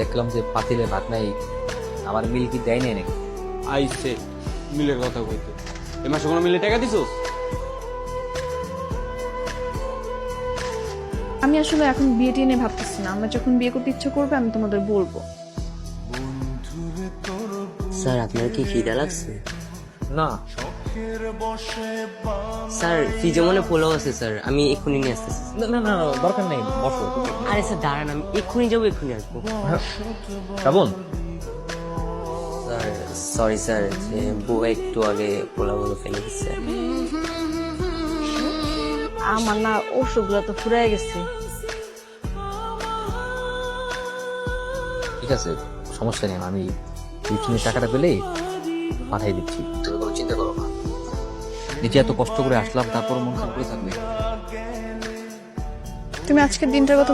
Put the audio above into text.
দেখলাম যে পাতিলে ভাত নাই আমার মিল কি দেয় নাই নাকি আইসে মিলের কথা কইতে। এ মাসে কোনো মিলে টাকা দিছো? আমি আসলে এখন বিয়ে টিয়ে নিয়ে ভাবতেছি না। আমরা যখন বিয়ে করতে ইচ্ছে করবে আমি তোমাদের বলব। স্যার আপনার কি খিদা লাগছে? না। স্যার ফ্রিজে মনে পোলাও আছে স্যার। আমি এক্ষুনি নিয়ে আসতেছি। না না না দরকার নেই বসো। দাঁড়ান আমি এক্ষুনি যাব এক্ষুনি আসব। শ্রাবণ স্যার সরি স্যার যে বউ একটু আগে পোলাওগুলো ফেলে দিচ্ছে আমার না ওষুধগুলো তো ফুরাই গেছে। ঠিক আছে সমস্যা নেই আমি টিউশনের টাকাটা পেলে পাঠাই দিচ্ছি। তুমি কোনো চিন্তা করো না। নিজে এত কষ্ট করে আসলাম তারপর মন খারাপ করে থাকবে। তুমি আজকের দিনটার কথা